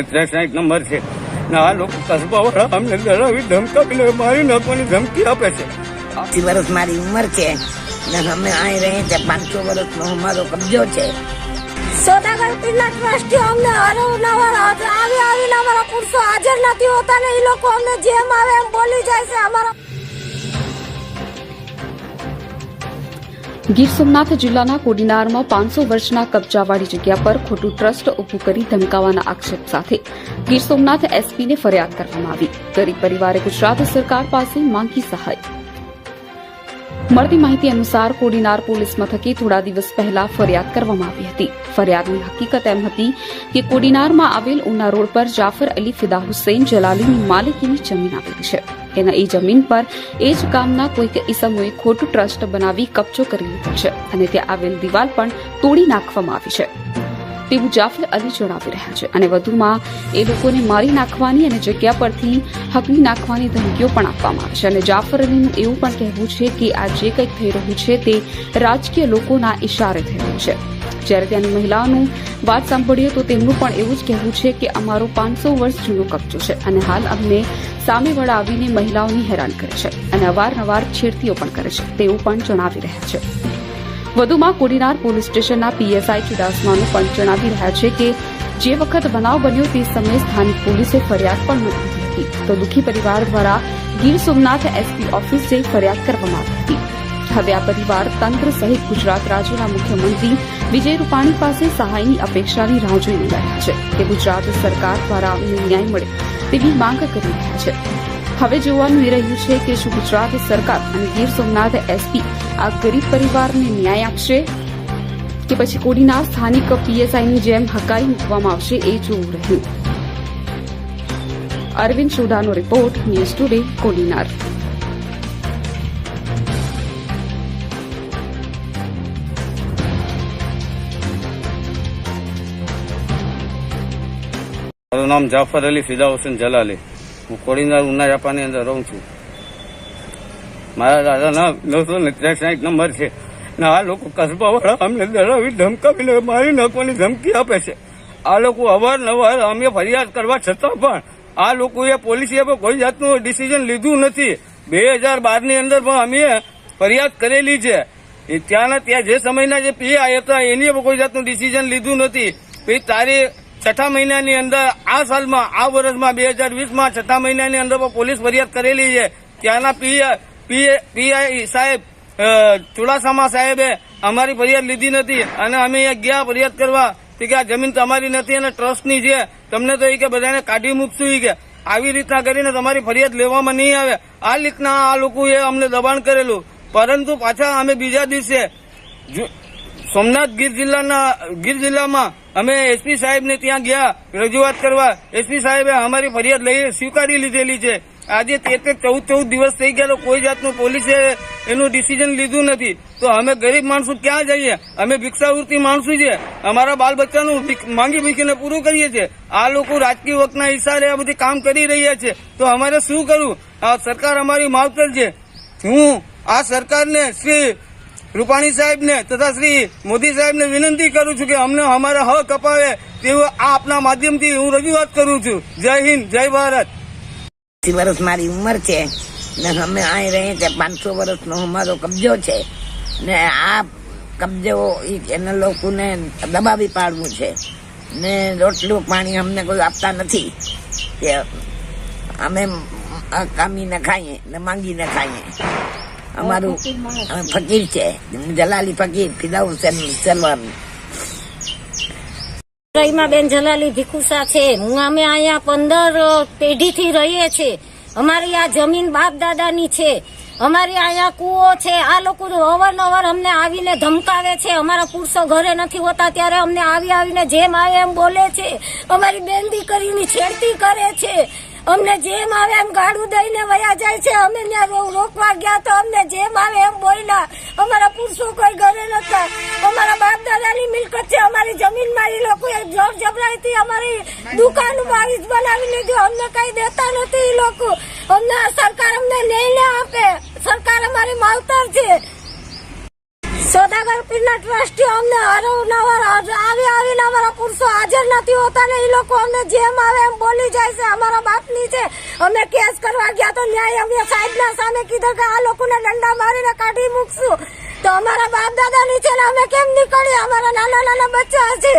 ત્રેસઠ નંબર છે. ને આ લોકો કસબાવાળા અમને ડરાવી ધમકાવીને મારી નાખવાની ધમકી આપે છે. અસી વર્ષ મારી ઉંમર છે ને અમે અહીં રહીએ છીએ પાંચસો વર્ષનો અમારો કબજો છે. સોદાગર પીરના ટ્રસ્ટી અમને અવારનવાર આવી આવીને અમારા પુરુષો હાજર નથી હોતા ને એ લોકો અમને જેમ આવે એમ બોલી જાય છે અમારા ગીર સોમનાથ જિલ્લાના કોડીનારમાં પાંચસો વર્ષના કબજાવાળી જગ્યા પર ખોટું ટ્રસ્ટ ઉભું કરી ધમકાવાના આક્ષેપ સાથે ગીર સોમનાથ એસપીને ફરિયાદ કરવામાં આવી. ગરીબ પરિવારે ગુજરાત સરકાર પાસે માંગી સહાય. મળતી માહિતી અનુસાર કોડીનાર પોલીસ મથકે થોડા દિવસ પહેલા ફરિયાદ કરવામાં આવી હતી. ફરિયાદની હકીકત એમ હતી કે કોડીનારમાં આવેલ ઉના રોડ પર જાફર અલી ફિદા હુસૈન જલાલીની માલિકીની જમીન આવેલી છે. એના એ જમીન પર એ જ ગામના કોઈક ઈસમોએ ખોટું ટ્રસ્ટ બનાવી કબજો કરી લીધો છે અને ત્યાં આવેલ દિવાલ પણ તોડી નાખવામાં આવી છે. તેવું જાફર અલી જણાવી રહ્યા છે. અને વધુમાં એ લોકોને મારી નાખવાની અને જગ્યા પરથી હકલી નાખવાની ધમકીઓ પણ આપવામાં આવે છે. અને જાફર અલીનું એવું પણ કહેવું છે કે આ જે કંઈક થઈ રહ્યું છે તે રાજકીય લોકોના ઇશારે થઈ રહ્યું છે. જ્યારે ત્યાંની મહિલાઓનું વાત સાંભળીએ તો તેમનું પણ એવું જ કહેવું છે કે અમારો પાંચસો વર્ષ જૂનો કબજો છે અને હાલ અમને સામેવાળા આવીને મહિલાઓની હેરાન કરે છે અને અવારનવાર છેડતીઓ પણ કરે છે. તેવું પણ જણાવી રહ્યા છે. વધુમાં કોડીનાર પોલીસ સ્ટેશનના પીએસઆઈ ચુડાસમાનું પણ જણાવી રહ્યા છે કે જે વખત બનાવ બન્યો તે સમયે સ્થાનિક પોલીસે ફરિયાદ પણ નોંધી હતી. તો દુઃખી પરિવાર દ્વારા ગીર સોમનાથ એસપી ઓફિસ જઈ ફરિયાદ કરવામાં આવી હતી. હવે આ પરિવાર તંત્ર સહિત ગુજરાત રાજ્યના મુખ્યમંત્રી વિજય રૂપાણી પાસે સહાયની અપેક્ષાની રાહ જોઈ રહ્યા છે કે ગુજરાત સરકાર દ્વારા ન્યાય મળે તેવી માંગ કરી રહ્યા છે. હવે જોવાનું એ રહ્યું છે કે શું ગુજરાત સરકાર અને ગીર સોમનાથ એસપી આ ગરીબ પરિવારને ન્યાય આપશે? કે પછી કોડીના સ્થાનિક પીએસઆઈની જેમ હકારી મૂકવામાં આવશે એ જોવું રહ્યું. અરવિંદ સોઢાનો રિપોર્ટ ન્યૂઝ ટુડે, કોડીનાર. મારું નામ જાફર અલી ફિદા હુસેન જલાલી. હું કોડીનાર ઉના જાપાની અંદર રહું છું. મારા દાદાના નવસો ને ત્રેસઠ નંબર છે. ને આ લોકો કસબાવાળા અમને ડરાવી ધમકાવીને મારી નાખવાની ધમકી આપે છે. આ લોકો અવારનવાર અમે ફરિયાદ કરવા છતાં પણ આ લોકોએ પોલીસે કોઈ જાતનું ડિસિઝન લીધું નથી. બે હજાર બારની અંદર પણ અમે ફરિયાદ કરેલી છે. એ ત્યાંના ત્યાં જે સમયના જે આવ્યા હતા, એની પણ કોઈ જાતનું ડિસિઝન લીધું નથી. પછી તારી છઠ્ઠા મહિનાની અંદર આ સાલમાં, આ વર્ષમાં, બે હજાર વીસમાં છઠ્ઠા મહિનાની અંદર પણ પોલીસ ફરિયાદ કરેલી છે. ત્યાંના પીએ પીઆઈ સાહેબ ચુડાસામા સાહેબે અમારી ફરિયાદ લીધી નથી અને અમે અહીંયા ગયા ફરિયાદ કરવા કે આ જમીન તમારી નથી અને ટ્રસ્ટની છે. તમને તો એ કે બધાને કાઢી મૂકશું એ કે. આવી રીતના કરીને તમારી ફરિયાદ લેવામાં નહીં આવે. આ રીતના આ લોકોએ અમને દબાણ કરેલું. પરંતુ પાછા અમે બીજા દિવસે સોમનાથ ગીર જિલ્લાના, ગીર જિલ્લામાં અમે એસપી સાહેબને ત્યાં ગયા રજૂઆત કરવા. એસપી સાહેબે અમારી ફરિયાદ લઈ સ્વીકારી લીધેલી છે. આજે તેર ચૌદ ચૌદ દિવસ થઈ ગયા કોઈ જાતનું પોલીસે એનું ડિસિઝન લીધું નથી. તો અમે ગરીબ માણસો ક્યાં જઈએ? અમે ભિક્ષાવૃત્તિ માણસો છે અમારા બાલ બચ્ચાનું માંગી ભીખીને પૂરું કરીએ છીએ. આ લોકો રાજકીય વખતના ઈશારે આ બધી કામ કરી રહ્યા છે. તો અમારે શું કરવું? આ સરકાર અમારી માવતર છે. હું આ સરકારને શ્રી રૂપાણી સાહેબને તથા શ્રી મોદી સાહેબને વિનંતી કરું છું કે અમને અમારા હક અપાવે તેવું આ આપના માધ્યમથી હું રજૂઆત કરું છું. જય હિન્દ, જય ભારત. અસી વર્ષ મારી ઉંમર છે ને અમે અહીં રહીએ છીએ પાંચસો વર્ષનો અમારો કબજો છે. ને આ કબજો એના લોકોને દબાવી પાડવું છે. ને રોટલું પાણી અમને કોઈ આપતા નથી કે અમે કામીને ખાઈએ ને માંગીને ખાઈએ. અમારું ફકીર છે જલાલી ફકીર ફિદા હુસેન સલવાન રહીમાબેન જલાલી ભીખુસા છે. હું અમે અહીંયા પંદર પેઢીથી રહીએ છીએ. અમારી આ જમીન બાપ દાદાની છે. અમારી અહીંયા કૂવો છે. આ લોકો અવારનવાર અમને આવીને ધમકાવે છે. અમારા પુરુષો ઘરે નથી હોતા ત્યારે અમને આવી આવીને જેમ આવે એમ બોલે છે. અમારી બેન દીકરીની છેડતી કરે છે. અમને જેમ આવે એમ ગાડું દઈને વયા જાય છે. અમે ત્યાં રોકવા ગયા તો અમને જેમ આવે એમ બોલ્યા. અમારા પુરુષો કોઈ ઘરે નતા અમારા બાપ દાદાની મિલકત છે. અમારી જમીનમાં એ લોકોએ જોર જબરાઈથી અમારી દુકાન મારી બનાવી લીધી. અમને કઈ દેતા નથી એ લોકો. અમને સરકાર અમને નહીં ના આપે. સરકાર અમારી માવતર છે. પીરના ટ્રસ્ટી અમને અવારનવાર આવી આવીને અમારા પુરુષો હાજર નથી હોતા ને એ લોકો અમને જેમ આવે એમ બોલી જાય છે. અમારા બાપની છે. અમે કેસ કરવા ગયા તો ન્યાય અમે સાહેબના સામે કીધું કે આ લોકોને દંડા મારીને કાઢી મૂકશું. તો અમારા બાપ દાદાની છે ને અમે કેમ નીકળીએ? અમારા નાના નાના બચ્ચા છે